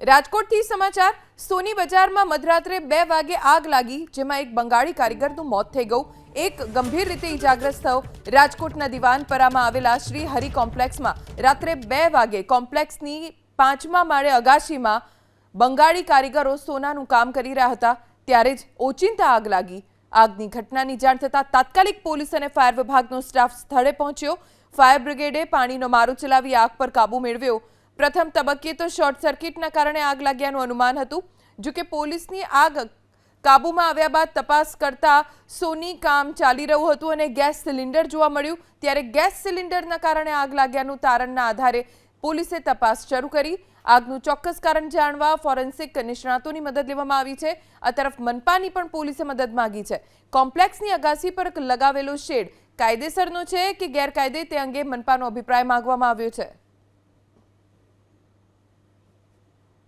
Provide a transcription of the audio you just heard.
રાજકોટથી સમાચાર, સોની બજારમાં મધરાત્રે બે વાગે આગ લાગી, જેમાં એક બંગાળી કારીગરનું મોત થઈ ગયું. એક ગંભીર રીતે ઇજાગ્રસ્ત થયો. રાજકોટના દિવાનપરામાં આવેલા શ્રી હરિ કોમ્પ્લેક્સમાં રાત્રે બે વાગે કોમ્પ્લેક્સની પાંચમા માળે અગાશીમાં બંગાળી કારીગરો સોનાનું કામ કરી રહ્યા હતા. ત્યારે જ ઓચિંતા આગ લાગી. આગની ઘટનાની જાણ થતાં તાત્કાલિક પોલીસ અને ફાયર વિભાગનો સ્ટાફ સ્થળે પહોંચ્યો. ફાયર બ્રિગેડે પાણીનો મારો ચલાવી આગ પર કાબૂ મેળવ્યો. પ્રથમ તબક્કે તો શોર્ટ સર્કિટના કારણે આગ લાગ્યાનું અનુમાન હતું જો કે પોલીસની આગ કાબૂમાં આવ્યા બાદ તપાસ કરતા સોની કામ ચાલી રહ્યું હતું અને ગેસ સિલિન્ડર જોવા મળ્યું. ત્યારે ગેસ સિલિન્ડરના કારણે આગ લાગ્યાનું તારણના આધારે પોલીસે તપાસ શરૂ કરી. આગનું ચોક્કસ કારણ જાણવા ફોરેન્સિક નિષ્ણાતોની મદદ લેવામાં આવી છે. આ તરફ મનપાની પણ પોલીસે મદદ માંગી છે. કોમ્પ્લેક્સની અગાસી પર લગાવેલો શેડ કાયદેસરનો છે કે ગેરકાયદે તે અંગે મનપાનો અભિપ્રાય માંગવામાં આવ્યો છે?